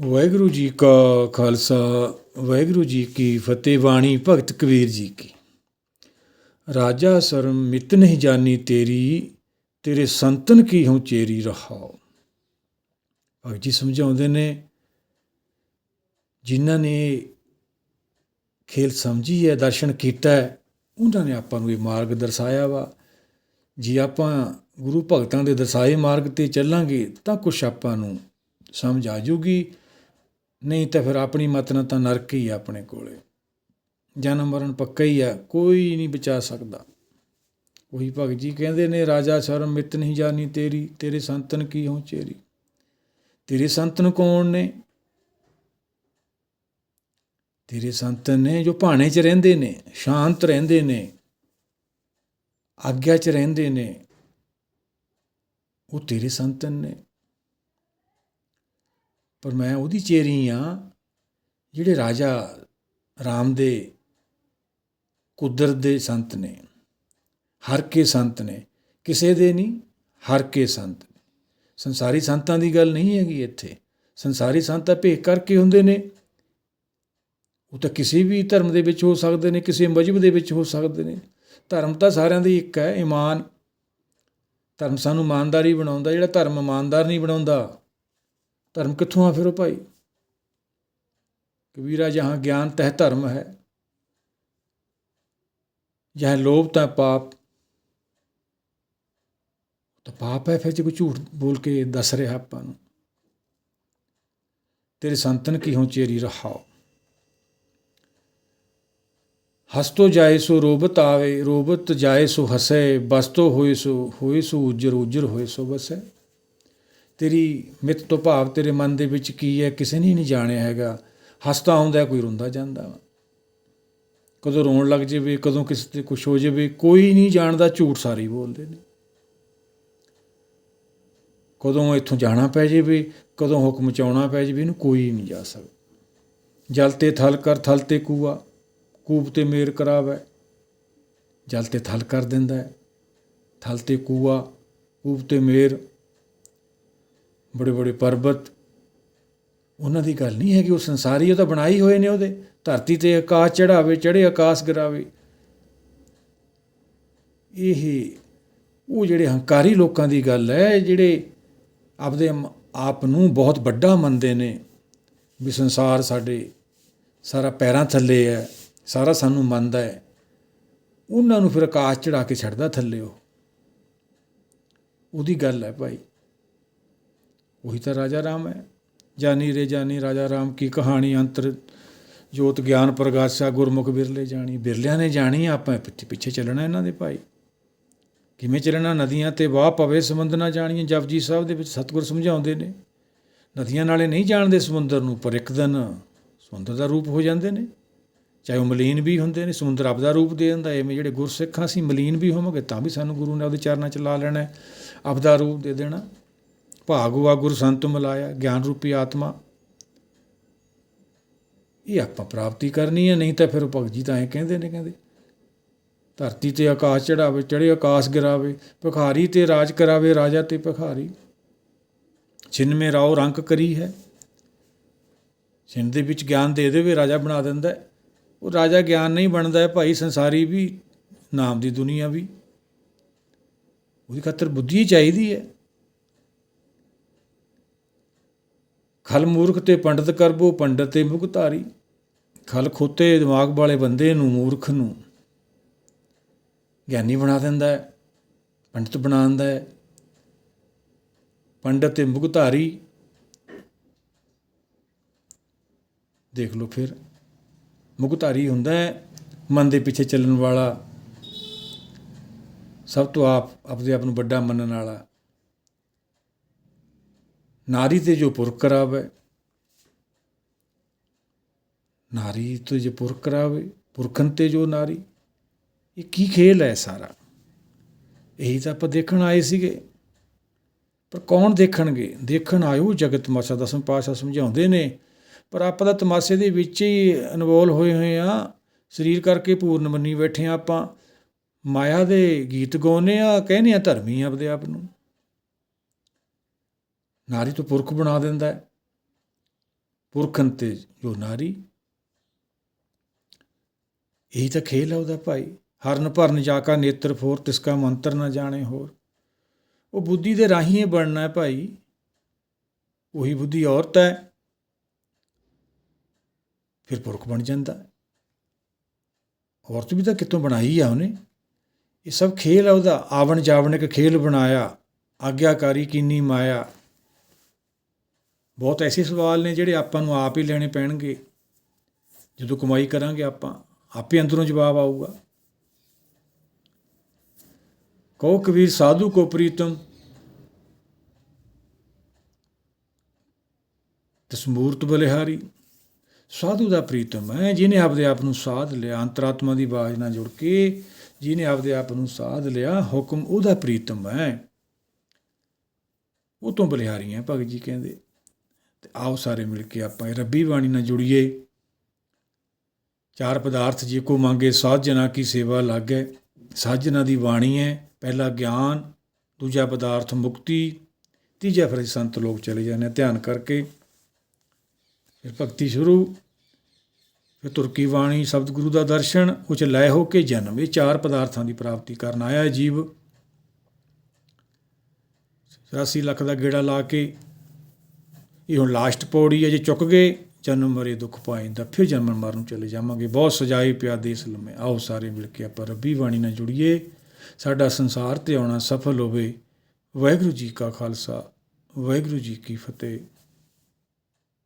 ਵਾਹਿਗੁਰੂ ਜੀ ਕਾ ਖਾਲਸਾ, ਵਾਹਿਗੁਰੂ ਜੀ ਕੀ ਫਤਿਹ, ਬਾਣੀ ਭਗਤ ਕਬੀਰ ਜੀ ਕੀ। ਰਾਜਾ ਸ਼ਰਮ ਮਿਤ ਨਹੀਂ ਜਾਨੀ ਤੇਰੀ, ਤੇਰੇ ਸੰਤਨ ਕੀ ਹਉ ਚੇਰੀ ਰਹਾਓ ਭਗਤ ਜੀ ਸਮਝਾਉਂਦੇ ਨੇ, ਜਿਨ੍ਹਾਂ ਨੇ ਖੇਲ ਸਮਝੀ ਹੈ, ਦਰਸ਼ਨ ਕੀਤਾ ਹੈ, ਉਹਨਾਂ ਨੇ ਆਪਾਂ ਨੂੰ ਇਹ ਮਾਰਗ ਦਰਸਾਇਆ ਵਾ। ਜੇ ਆਪਾਂ ਗੁਰੂ ਭਗਤਾਂ ਦੇ ਦਰਸਾਏ ਮਾਰਗ ਤੇ ਚੱਲਾਂਗੇ, ਤਾਂ ਕੁਛ ਆਪਾਂ ਨੂੰ ਸਮਝ ਆ ਜੂਗੀ। ਨਹੀਂ ਤਾਂ ਫਿਰ ਆਪਣੀ ਮਤ ਨਾਲ ਤਾਂ ਨਰਕ ਹੀ ਆ ਆਪਣੇ ਕੋਲੇ। ਜਨਮ ਮਰਨ ਪੱਕਾ ਹੀ ਆ, ਕੋਈ ਨਹੀਂ ਬਚਾ ਸਕਦਾ। ਉਹੀ ਭਗਤ ਜੀ ਕਹਿੰਦੇ ਨੇ, ਰਾਜਾ ਸ਼ਰਮ ਮਿਤ ਨਹੀਂ ਜਾਣੀ ਤੇਰੀ, ਤੇਰੇ ਸੰਤਨ ਕੀ ਹੋ ਚੇਰੀ? ਤੇਰੇ ਸੰਤਨ ਕੌਣ ਨੇ? ਤੇਰੇ ਸੰਤਨ ਨੇ ਜੋ ਭਾਣੇ 'ਚ ਰਹਿੰਦੇ ਨੇ, ਸ਼ਾਂਤ ਰਹਿੰਦੇ ਨੇ, ਆਗਿਆ 'ਚ ਰਹਿੰਦੇ ਨੇ, ਉਹ ਤੇਰੇ ਸੰਤਨ ਨੇ। ਪਰ ਮੈਂ ਉਹਦੀ ਚੇਰੀ ਆ ਜਿਹੜੇ ਰਾਜਾ ਰਾਮ ਦੇ ਕੁਦਰਤ ਦੇ ਸੰਤ ਨੇ, ਹਰ ਕੇ ਸੰਤ ਨੇ, ਕਿਸੇ ਦੇ ਨਹੀਂ, ਹਰ ਕੇ ਸੰਤ ਨੇ। ਸੰਸਾਰੀ ਸੰਤਾਂ ਦੀ ਗੱਲ ਨਹੀਂ ਹੈਗੀ ਇੱਥੇ। ਸੰਸਾਰੀ ਸੰਤ ਤਾਂ ਭੇਖ ਕਰਕੇ ਹੁੰਦੇ ਨੇ। ਉਹ ਤਾਂ ਕਿਸੇ ਵੀ ਧਰਮ ਦੇ ਵਿੱਚ ਹੋ ਸਕਦੇ ਨੇ, ਕਿਸੇ ਮਜਹਬ ਦੇ ਵਿੱਚ ਹੋ ਸਕਦੇ ਨੇ। ਧਰਮ ਤਾਂ ਸਾਰਿਆਂ ਦੀ ਇੱਕ ਹੈ, ਇਮਾਨ। ਧਰਮ ਸਾਨੂੰ ਇਮਾਨਦਾਰੀ ਬਣਾਉਂਦਾ, ਜਿਹੜਾ ਧਰਮ ਇਮਾਨਦਾਰ ਨਹੀਂ ਬਣਾਉਂਦਾ। ਧਰਮ ਕਿੱਥੋਂ ਆ ਫਿਰ ਉਹ ਭਾਈ? ਕਬੀਰਾ ਜਹਾਂ ਗਿਆਨ ਤਹਿ ਧਰਮ ਹੈ। ਜਹਾਂ ਲੋਭ ਤਾਂ ਪਾਪ। ਤਾਂ ਪਾਪ ਹੈ ਫਿਰ ਜੇ ਕੋਈ ਝੂਠ ਬੋਲ ਕੇ ਦੱਸ ਰਿਹਾ ਆਪਾਂ ਨੂੰ। ਤੇਰੇ ਸੰਤਨ ਕੀ ਹੋਂ ਚੇਰੀ ਰਹਾਓ? ਹਸਤੋ ਜਾਏ ਸੋ ਰੋਬਤ ਆਵੇ, ਰੋਬਤ ਜਾਏ ਸੋ ਹਸੈ, ਬਸਤੋ ਹੋਏ ਸੋ ਹੋਏ ਸੋ ਉਜਰ ਉਜਰ ਹੋਏ ਸੋ ਬਸੈ। ਤੇਰੀ ਮਿੱਤ ਤੋਂ ਭਾਵ ਤੇਰੇ ਮਨ ਦੇ ਵਿੱਚ ਕੀ ਹੈ, ਕਿਸੇ ਨੇ ਨਹੀਂ ਜਾਣਿਆ ਹੈਗਾ। ਹੱਸਦਾ ਆਉਂਦਾ ਕੋਈ ਰੋਂਦਾ ਜਾਂਦਾ ਵਾ। ਕਦੋਂ ਰੋਣ ਲੱਗ ਜਾਵੇ, ਕਦੋਂ ਕਿਸੇ ਤੇ ਕੁਝ ਹੋ ਜਾਵੇ, ਕੋਈ ਨਹੀਂ ਜਾਣਦਾ, ਝੂਠ ਸਾਰੀ ਬੋਲਦੇ ਨੇ। ਕਦੋਂ ਇੱਥੋਂ ਜਾਣਾ ਪੈ ਜਾਵੇ, ਕਦੋਂ ਹੁਕਮ ਚਾਉਣਾ ਪੈ ਜਾਵੇ, ਇਹਨੂੰ ਕੋਈ ਨਹੀਂ ਜਾ ਸਕਦਾ। ਜਲ ਤੇ ਥਲ ਕਰ, ਥਲ ਤੇ ਕੂਆ ਕੂਬ ਤੇ ਮੇਰ ਕਰਾਵੇ। ਜਲ ਤੇ ਥਲ ਕਰ ਦਿੰਦਾ ਹੈ। ਥਲ ਤੇ ਕੂਆ ਕੂਬ ਤੇ ਮੇਰ ਬੜੇ ਬੜੇ ਪਰਬਤ। ਉਹਨਾਂ ਦੀ ਗੱਲ ਨਹੀਂ ਹੈ ਕਿ ਉਹ ਸੰਸਾਰੀ ਉਹ ਤਾਂ ਬਣਾਈ ਹੋਏ ਨੇ ਉਹਦੇ। ਧਰਤੀ ਤੇ ਆਕਾਸ਼ ਚੜਾਵੇ ਚੜੇ ਆਕਾਸ਼ ਗਿਰਾਵੇ। ਇਹ ਉਹ ਜਿਹੜੇ ਹੰਕਾਰੀ ਲੋਕਾਂ ਦੀ ਗੱਲ ਹੈ, ਜਿਹੜੇ ਆਪਦੇ ਆਪ ਨੂੰ ਬਹੁਤ ਵੱਡਾ ਮੰਨਦੇ ਨੇ, ਵੀ ਸੰਸਾਰ ਸਾਡੇ ਸਾਰਾ ਪੈਰਾਂ ਥੱਲੇ ਹੈ, ਸਾਰਾ ਸਾਨੂੰ ਮੰਨਦਾ ਹੈ। ਉਹਨਾਂ ਨੂੰ ਫਿਰ ਆਕਾਸ਼ ਚੜਾ ਕੇ ਛੱਡਦਾ ਥੱਲੇ ਉਹ। ਉਹਦੀ ਗੱਲ ਹੈ ਭਾਈ ਉਹੀ ਤਾਂ ਰਾਜਾ ਰਾਮ ਹੈ। ਜਾਨੀ ਰੇ ਜਾਨੀ ਰਾਜਾ ਰਾਮ ਕੀ ਕਹਾਣੀ ਅੰਤਰ ਜੋਤ ਗਿਆਨ ਪ੍ਰਗਾਸ਼ਾ ਗੁਰਮੁਖ ਬਿਰਲੇ ਜਾਣੀ। ਬਿਰਲਿਆਂ ਨੇ ਜਾਣੀ ਆਪਾਂ ਪਿੱਛੇ ਪਿੱਛੇ ਚੱਲਣਾ ਇਹਨਾਂ ਦੇ ਭਾਈ। ਕਿਵੇਂ ਚੱਲਣਾ? ਨਦੀਆਂ ਤੇ ਵਾਹ ਪਵੇ ਸਮੁੰਦਰ ਨਾ ਜਾਣੀਏ। ਜਪਜੀ ਸਾਹਿਬ ਦੇ ਵਿੱਚ ਸਤਿਗੁਰ ਸਮਝਾਉਂਦੇ ਨੇ। ਨਦੀਆਂ ਨਾਲੇ ਨਹੀਂ ਜਾਣਦੇ ਸਮੁੰਦਰ ਨੂੰ ਪਰ ਇੱਕ ਦਿਨ ਸਮੁੰਦਰ ਦਾ ਰੂਪ ਹੋ ਜਾਂਦੇ ਨੇ। ਚਾਹੇ ਉਹ ਮਲੀਨ ਵੀ ਹੁੰਦੇ ਨੇ ਸਮੁੰਦਰ ਆਪਦਾ ਰੂਪ ਦੇ ਦਿੰਦਾ। ਐਵੇਂ ਜਿਹੜੇ ਗੁਰਸਿੱਖਾਂ ਅਸੀਂ ਮਲੀਨ ਵੀ ਹੋਵਾਂਗੇ ਤਾਂ ਵੀ ਸਾਨੂੰ ਗੁਰੂ ਨੇ ਉਹਦੇ ਚਰਨਾਂ 'ਚ ਲਾ ਲੈਣਾ ਹੈ, ਆਪਦਾ ਰੂਪ ਦੇ ਦੇਣਾ। ਭਾਗਵਾ ਗੁਰ ਸੰਤ ਮਿਲਾਇਆ, ਗਿਆਨ ਰੂਪੀ ਆਤਮਾ। ਇਹ ਆਪਾਂ ਪ੍ਰਾਪਤੀ ਕਰਨੀ ਹੈ ਨਹੀਂ ਤਾਂ ਫਿਰ ਉਹ ਭਗਤ ਜੀ ਤਾਂ ਐਂ ਕਹਿੰਦੇ ਨੇ, ਕਹਿੰਦੇ, ਧਰਤੀ ਤੇ ਆਕਾਸ਼ ਚੜਾਵੇ ਚੜੇ ਆਕਾਸ਼ ਗਿਰਾਵੇ, ਭਿਖਾਰੀ ਤੇ ਰਾਜ ਕਰਾਵੇ, ਰਾਜਾ ਤੇ ਭਿਖਾਰੀ। ਛਿਨ ਮੇ ਰਾਓ ਰੰਕ ਕਰੀ ਹੈ। ਛਿਨ ਦੇ ਵਿੱਚ ਗਿਆਨ ਦੇ ਦੇਵੇ, ਰਾਜਾ ਬਣਾ ਦਿੰਦਾ। ਉਹ ਰਾਜਾ ਗਿਆਨ ਨਹੀਂ ਬਣਦਾ ਹੈ ਭਾਈ ਸੰਸਾਰੀ ਵੀ, ਨਾਮ ਦੀ ਦੁਨੀਆ ਵੀ। ਉਹਦੀ ਖਾਤਰ ਬੁੱਧੀ ਚਾਹੀਦੀ ਹੈ। ਖਲ ਮੂਰਖ ਤੇ ਪੰਡਤ ਕਰਬੋ, ਪੰਡਤ ਤੇ ਮੁਗਧਾਰੀ ਖਲ ਖੋਤੇ ਦਿਮਾਗ ਵਾਲੇ ਬੰਦੇ ਨੂੰ, ਮੂਰਖ ਨੂੰ। ਗਿਆਨੀ ਬਣਾ ਦਿੰਦਾ ਹੈ, ਪੰਡਤ ਬਣਾ ਦਿੰਦਾ ਹੈ। ਪੰਡਤ ਤੇ ਮੁਕਤਾਰੀ। ਦੇਖ ਲਓ ਫਿਰ ਮੁਗਧਾਰੀ ਹੁੰਦਾ ਹੈ, ਮਨ ਦੇ ਪਿੱਛੇ ਚੱਲਣ ਵਾਲਾ। ਸਭ ਤੋਂ ਆਪ, ਆਪਦੇ ਆਪ ਨੂੰ ਵੱਡਾ ਮੰਨਣ ਵਾਲਾ। ਨਾਰੀ ਤੇ ਜੋ ਪੁਰਖ ਕਰਾਵੇ, ਨਾਰੀ ਤੇ ਜੋ ਪੁਰਖ ਕਰਾਵੇ, ਪੁਰਖਨ ਤੇ ਜੋ ਨਾਰੀ, ਇਹ ਕੀ ਖੇਲ ਹੈ ਸਾਰਾ? ਇਹੀ ਤਾਂ ਆਪਾਂ ਦੇਖਣ ਆਏ ਸੀਗੇ। ਪਰ ਕੌਣ ਦੇਖਣਗੇ? ਦੇਖਣ ਆਇਓ, ਜਗਤ ਤਮਾਸ਼ਾ ਦਸਮ ਪਾਸ਼ਾ ਸਮਝਾਉਂਦੇ ਨੇ। ਪਰ ਆਪਾਂ ਤਾਂ ਤਮਾਸ਼ੇ ਦੇ ਵਿੱਚ ਹੀ ਇਨਵੋਲ ਹੋਏ ਹੋਏ ਆ ਸਰੀਰ ਕਰਕੇ ਪੂਰਨ ਮੰਨੀ ਬੈਠੇ ਆ ਆਪਾਂ। ਮਾਇਆ ਦੇ ਗੀਤ ਗਾਉਂਦੇ ਆ ਕਹਿੰਦੇ ਆ ਧਰਮੀ ਆਪਦੇ ਆਪ ਨੂੰ। ਨਾਰੀ ਤੋਂ ਪੁਰਖ ਬਣਾ ਦਿੰਦਾ ਹੈ। ਪੁਰਖਨ ਤੇ ਜੋ ਨਾਰੀ, ਇਹੀ ਤਾਂ ਖੇਲ ਹੈ ਉਹਦਾ ਭਾਈ। ਹਰਨ ਭਰਨ ਜਾਕਾ ਨੇਤਰ ਫੋਰ ਤਿਸਕਾ ਮੰਤਰ ਨਾ ਜਾਣੇ ਹੋਰ। ਉਹ ਬੁੱਧੀ ਦੇ ਰਾਹੀਂ ਹੀ ਬਣਨਾ ਹੈ ਭਾਈ। ਉਹੀ ਬੁੱਧੀ ਔਰਤ ਹੈ। ਫਿਰ ਪੁਰਖ ਬਣ ਜਾਂਦਾ ਹੈ। ਔਰਤ ਵੀ ਤਾਂ ਕਿੱਥੋਂ ਬਣਾਈ ਆ ਉਹਨੇ। ਇਹ ਸਭ ਖੇਲ ਹੈ ਉਹਦਾ। ਆਵਣ ਜਾਵਣ ਇੱਕ ਖੇਲ ਬਣਾਇਆ। ਆਗਿਆਕਾਰੀ ਕਿੰਨੀ ਮਾਇਆ। ਬਹੁਤ ਐਸੇ ਸਵਾਲ ਨੇ ਜਿਹੜੇ ਆਪਾਂ ਨੂੰ ਆਪ ਹੀ ਲੈਣੇ ਪੈਣਗੇ। ਜਦੋਂ ਕਮਾਈ ਕਰਾਂਗੇ ਆਪਾਂ, ਆਪੇ ਅੰਦਰੋਂ ਜਵਾਬ ਆਊਗਾ। ਕਹੋ ਕਬੀਰ, ਸਾਧੂ ਕੋ ਪ੍ਰੀਤਮ। ਤਸਮੂਰਤ ਬਲਿਹਾਰੀ। ਸਾਧੂ ਦਾ ਪ੍ਰੀਤਮ ਹੈ, ਜਿਹਨੇ ਆਪਦੇ ਆਪ ਨੂੰ ਸਾਧ ਲਿਆ। ਅੰਤਰਾਤਮਾ ਦੀ ਆਵਾਜ਼ ਨਾਲ ਜੁੜ ਕੇ ਜਿਹਨੇ ਆਪਦੇ ਆਪ ਨੂੰ ਸਾਧ ਲਿਆ, ਹੁਕਮ ਉਹਦਾ ਪ੍ਰੀਤਮ ਹੈ। ਉਹ ਤੋਂ ਬਲਿਹਾਰੀ ਹੈ, ਭਗਤ ਜੀ ਕਹਿੰਦੇ। ਤੇ ਆਓ ਸਾਰੇ ਮਿਲ ਕੇ ਆਪਾਂ ਇਹ ਰੱਬੀ ਬਾਣੀ ਨਾਲ ਜੁੜੀਏ। ਚਾਰ ਪਦਾਰਥ ਜੇ ਕੋ ਮੰਗੇ, ਸਾਧ ਜਨਾ ਕੀ ਸੇਵਾ ਲਾਗੇ। ਸਾਜਨਾ ਦੀ ਬਾਣੀ ਹੈ, ਪਹਿਲਾ ਗਿਆਨ, ਦੂਜਾ ਪਦਾਰਥ ਮੁਕਤੀ, ਤੀਜਾ ਫਿਰ ਸੰਤ ਲੋਕ ਚਲੇ ਜਾਂਦੇ ਧਿਆਨ ਕਰਕੇ। ਫਿਰ ਭਗਤੀ ਸ਼ੁਰੂ, ਫਿਰ ਤੁਰਕੀ ਬਾਣੀ ਸ਼ਬਦ ਗੁਰੂ ਦਾ ਦਰਸ਼ਨ, ਉਹ ਲੈ ਹੋ ਕੇ ਜਨਮ। ਇਹ ਚਾਰ ਪਦਾਰਥਾਂ ਦੀ ਪ੍ਰਾਪਤੀ ਕਰਨ ਆਇਆ ਹੈ ਜੀਵ। 84 ਲੱਖ ਦਾ ਗੇੜਾ ਲਾ ਕੇ ਇਹ ਹੁਣ ਲਾਸਟ ਪੌੜੀ ਹੈ, ਜੇ ਚੁੱਕ ਗਏ, ਜਨਮ ਮਰੇ ਦੁੱਖ ਪਾਇੰਦਾ ਫਿਰ ਜਨਮ ਮਰਨ ਨੂੰ ਚਲੇ ਜਾਵਾਂਗੇ। ਬਹੁਤ ਸਜਾਈ ਪਿਆ ਦੇਸ ਲੰਮੇ। ਆਓ ਸਾਰੇ ਮਿਲ ਕੇ ਆਪਾਂ ਰੱਬੀ ਬਾਣੀ ਨਾਲ ਜੁੜੀਏ। ਸਾਡਾ ਸੰਸਾਰ ਤੇ ਆਉਣਾ ਸਫਲ ਹੋਵੇ। ਵਾਹਿਗੁਰੂ ਜੀ ਕਾ ਖਾਲਸਾ, ਵਾਹਿਗੁਰੂ ਜੀ ਕੀ ਫਤਿਹ।